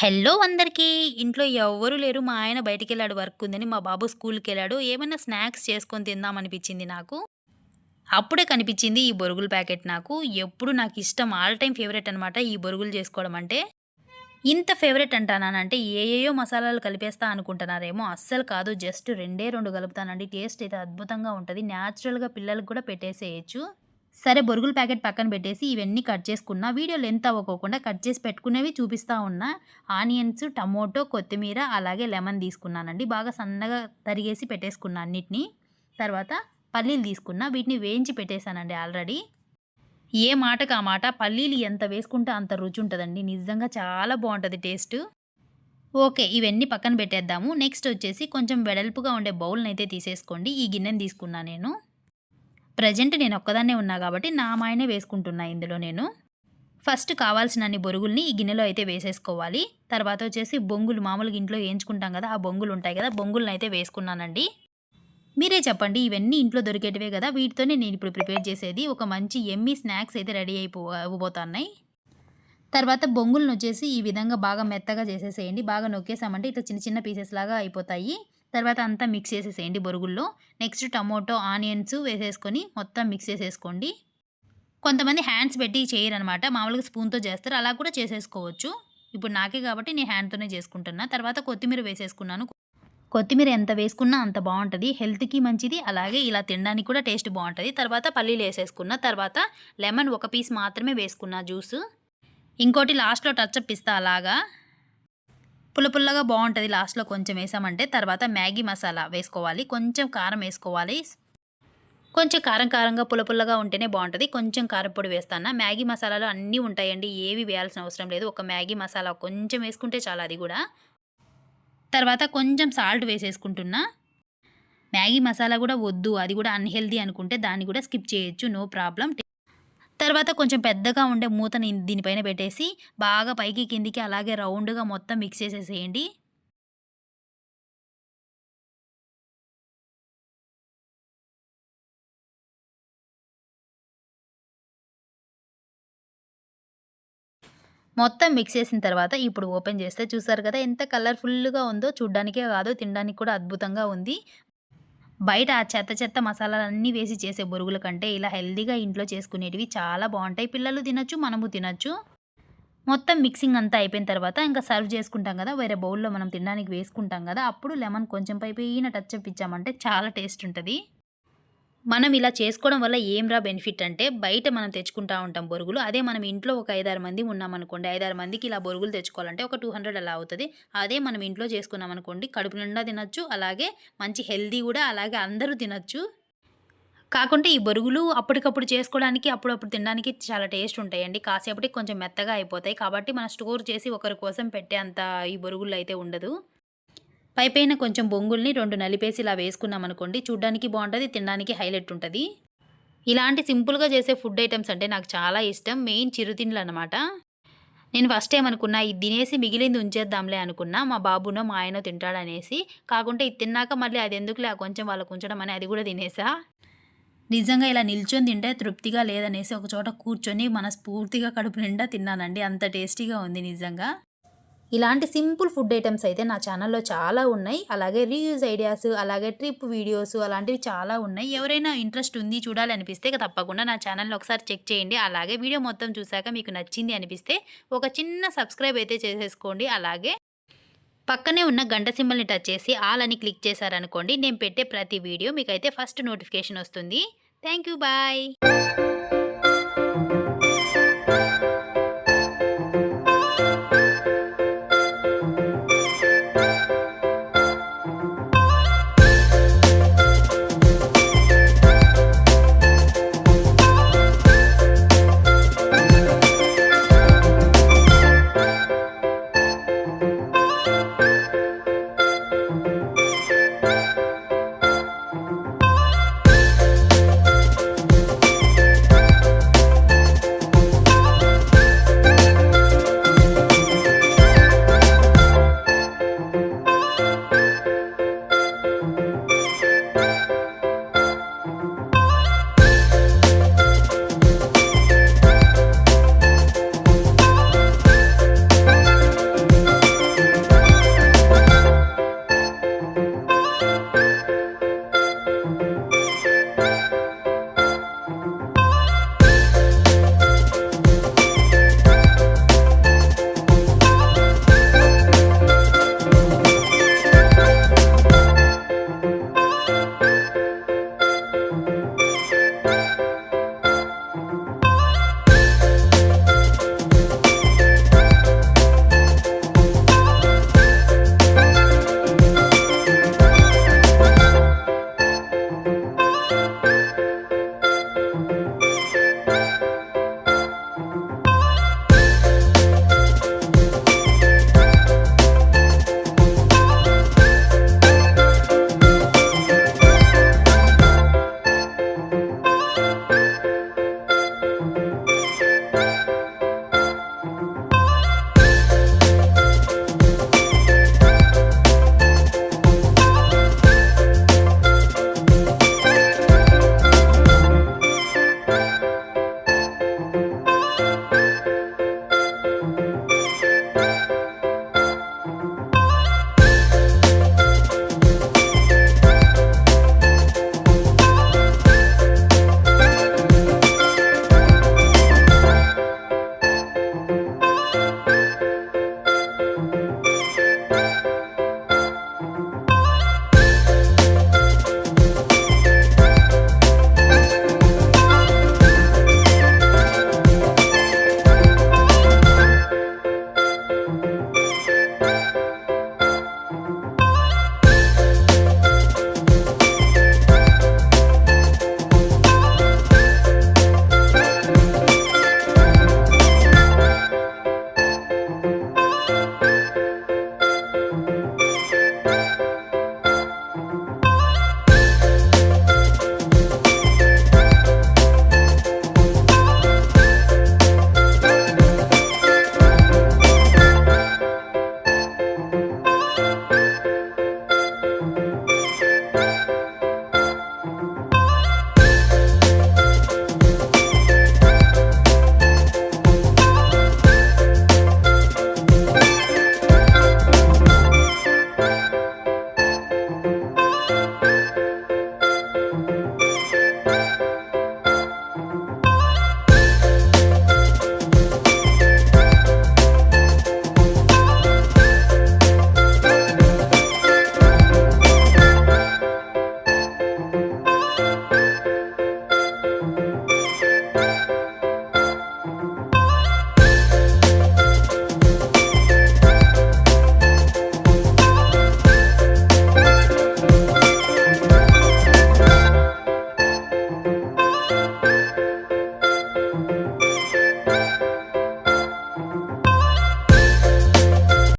Hello అందరికీ. ఇంట్లో ఎవ్వరు లేరు. మా ఆయన బయటికెళ్ళాడు వర్క్ ఉందని. మా బాబు స్కూల్కి వెళ్ళాడు ఏమైనా స్నాక్స్ చేసుకొని తిందామనిపించింది నాకు. అప్పుడే కనిపించింది ఈ బొరుగుల ప్యాకెట్ నాకు. ఎప్పుడు నాకు ఇష్టం ఆల్ టైమ్ ఫేవరెట్ అనమాట ఈ బొరుగులు చేసుకోవడం అంటే. ఇంత ఫేవరెట్ అంటానంటే ఏ ఏయో మసాలాలు కలిపేస్తా అనుకుంటున్నారేమో అస్సలు కాదు. జస్ట్ రెండే రెండు కలుపుతానండి. టేస్ట్ అయితే అద్భుతంగా ఉంటుంది న్యాచురల్‌గా పిల్లలకు కూడా పెట్టేసేయొచ్చు. సరే బొరుగుల ప్యాకెట్ పక్కన పెట్టేసి ఇవన్నీ కట్ చేసుకున్నా. వీడియో లెంత్ అవ్వకోకుండా కట్ చేసి పెట్టుకునేవి చూపిస్తా ఉన్నా. ఆనియన్స్, టమోటో, కొత్తిమీర అలాగే లెమన్ తీసుకున్నానండి. బాగా సన్నగా తరిగేసి పెట్టేసుకున్నా అన్నిటిని. తర్వాత పల్లీలు తీసుకున్నా. వీటిని వేయించి పెట్టేసానండి ఆల్రెడీ. ఏ మాటకి ఆ మాట పల్లీలు ఎంత వేసుకుంటే అంత రుచి ఉంటుందండి నిజంగా చాలా బాగుంటుంది టేస్ట్. ఓకే. ఇవన్నీ పక్కన పెట్టేద్దాము. నెక్స్ట్ వచ్చేసి కొంచెం వెడల్పుగా ఉండే బౌల్ని అయితే తీసేసుకోండి. ఈ గిన్నెని తీసుకున్నా నేను. ప్రెజెంట్ నేను ఒక్కదాన్నే ఉన్నా కాబట్టి నా మాయనే వేసుకుంటున్నా ఇందులో నేను. ఫస్ట్ కావాల్సినన్ని బొరుగుల్ని ఈ గిన్నెలో అయితే వేసేసుకోవాలి. తర్వాత వచ్చేసి బొంగులు మామూలుగా ఇంట్లో వేయించుకుంటాం కదా! ఆ బొంగులు ఉంటాయి కదా! బొంగులనైతే వేసుకున్నానండి. మీరే చెప్పండి ఇవన్నీ ఇంట్లో దొరికేటివే కదా! వీటితోనే నేను ఇప్పుడు ప్రిపేర్ చేసేది. ఒక మంచి ఎమ్మి స్నాక్స్ అయితే రెడీ అయిపో అవ్వబోతున్నాయి. తర్వాత బొంగులను వచ్చేసి ఈ విధంగా బాగా మెత్తగా చేసేసేయండి. బాగా నొక్కేసామంటే ఇట్లా చిన్న చిన్న పీసెస్ లాగా అయిపోతాయి. తర్వాత అంతా మిక్స్ చేసేసేయండి బొరుగుల్లో. నెక్స్ట్ టమోటో, ఆనియన్స్ వేసేసుకొని మొత్తం మిక్స్ చేసేసుకోండి. కొంతమంది హ్యాండ్స్ పెట్టి చేయరనమాట. మామూలుగా స్పూన్‌తో చేస్తారు. అలా కూడా చేసేసుకోవచ్చు. ఇప్పుడు నాకే కాబట్టి నేను హ్యాండ్‌తోనే చేసుకుంటున్నా. తర్వాత కొత్తిమీర వేసేసుకున్నాను. కొత్తిమీర ఎంత వేసుకున్నా అంత బాగుంటుంది హెల్త్‌కి మంచిది. అలాగే ఇలా తినడానికి కూడా టేస్ట్ బాగుంటుంది తర్వాత పల్లీలు వేసేసుకున్న. తర్వాత లెమన్ ఒక పీస్ మాత్రమే వేసుకున్నా జ్యూస్ ఇంకోటి లాస్ట్‌లో టచ్‌అప్ ఇస్తా అలాగా. పుల్ల పుల్లగా లాస్ట్‌లో కొంచెం వేసామంటే. తర్వాత మ్యాగీ మసాలా వేసుకోవాలి. కొంచెం కారం వేసుకోవాలి. కొంచెం కారం కారంగా పుల్ల పుల్లగా ఉంటేనే బాగుంటుంది కొంచెం కారపొడి వేస్తాను. మ్యాగీ మసాలాలో అన్నీ ఉంటాయండి. ఏవి వేయాల్సిన అవసరం లేదు. ఒక మ్యాగీ మసాలా కొంచెం వేసుకుంటే చాలు అది కూడా. తర్వాత కొంచెం సాల్ట్ వేసేసుకుంటున్నా. మ్యాగీ మసాలా కూడా వద్దు అది కూడా అన్హెల్దీ అనుకుంటే దాన్ని కూడా స్కిప్ చేయొచ్చు. No problem. తర్వాత కొంచెం పెద్దగా ఉండే మూతని దీనిపైన పెట్టేసి బాగా పైకి కిందికి అలాగే రౌండ్‌గా మొత్తం మిక్స్ చేసేసేయండి. మొత్తం మిక్స్ చేసిన తర్వాత ఇప్పుడు ఓపెన్ చేస్తే చూసారు కదా! ఎంత కలర్‌ఫుల్‌గా ఉందో చూడ్డానికే కాదు తినడానికి కూడా అద్భుతంగా ఉంది. బయట ఆ చెత్త చెత్త మసాలాలన్నీ వేసి చేసే బొరుగుల కంటే ఇలా హెల్దీగా ఇంట్లో చేసుకునేటివి చాలా బాగుంటాయి పిల్లలు తినొచ్చు. మనము తినొచ్చు. మొత్తం మిక్సింగ్ అంతా అయిపోయిన తర్వాత ఇంకా సర్వ్ చేసుకుంటాం కదా! వేరే బౌల్‌లో మనం తినడానికి వేసుకుంటాం కదా! అప్పుడు లెమన్ కొంచెం పైపోయిన టచ్ అప్ ఇచ్చామంటే చాలా టేస్ట్ ఉంటుంది మనం ఇలా చేసుకోవడం వల్ల ఏం రా బెనిఫిట్ అంటే బయట మనం తెచ్చుకుంటా ఉంటాం బొరుగులు. అదే మనం ఇంట్లో ఒక 5, 6 మంది ఉన్నామనుకోండి. 5, 6 మందికి ఇలా బొరుగులు తెచ్చుకోవాలంటే ఒక 200 అలా అవుతుంది అదే మనం ఇంట్లో చేసుకున్నామనుకోండి కడుపు నిండా తినొచ్చు. అలాగే మంచి హెల్దీ కూడా అలాగే అందరూ తినచ్చు కాకుంటే ఈ బొరుగులు అప్పటికప్పుడు చేసుకోవడానికి, అప్పుడప్పుడు తినడానికి చాలా టేస్ట్ ఉంటాయండి. కాసేపటికి కొంచెం మెత్తగా అయిపోతాయి. కాబట్టి మనం స్టోర్ చేసి ఒకరి కోసం పెట్టే అంత ఈ బొరుగులు అయితే ఉండదు. పైపైన కొంచెం బొంగుల్ని రెండు నలిపేసి ఇలా వేసుకున్నామనుకోండి చూడ్డానికి బాగుంటుంది తినడానికి హైలైట్ ఉంటుంది ఇలాంటి సింపుల్‌గా చేసే ఫుడ్ ఐటమ్స్ అంటే నాకు చాలా ఇష్టం. మెయిన్ చిరుతిండ్లనమాట. నేను ఫస్ట్ ఏమనుకున్నా ఇది తినేసి మిగిలింది ఉంచేద్దాంలే అనుకున్నా. మా బాబునో, మా ఆయనో తింటాడనేసి. కాకుంటే ఇది తిన్నాక మళ్ళీ అది ఎందుకులే కొంచెం వాళ్ళకి ఉంచడం అని అది కూడా తినేసా. నిజంగా ఇలా నిల్చొని తింటే తృప్తిగా లేదనేసి ఒక చోట కూర్చొని మనస్ఫూర్తిగా కడుపు నిండా తిన్నానండి. అంత టేస్టీగా ఉంది నిజంగా. ఇలాంటి సింపుల్ ఫుడ్ ఐటమ్స్ అయితే నా ఛానల్‌లో చాలా ఉన్నాయి. అలాగే రీయూజ్ ఐడియాస్, అలాగే ట్రిప్ వీడియోస్ అలాంటివి చాలా ఉన్నాయి. ఎవరైనా ఇంట్రెస్ట్ ఉంది చూడాలి అనిపిస్తే తప్పకుండా నా ఛానల్‌ని ఒకసారి చెక్ చేయండి. అలాగే వీడియో మొత్తం చూసాక మీకు నచ్చింది అనిపిస్తే ఒక చిన్న సబ్స్క్రైబ్ అయితే చేసేసుకోండి. అలాగే పక్కనే ఉన్న గంట సింబల్‌ని టచ్ చేసి ఆల్ అని క్లిక్ చేశారనుకోండి నేను పెట్టే ప్రతి వీడియో మీకైతే ఫస్ట్ నోటిఫికేషన్ వస్తుంది. Thank you. బాయ్.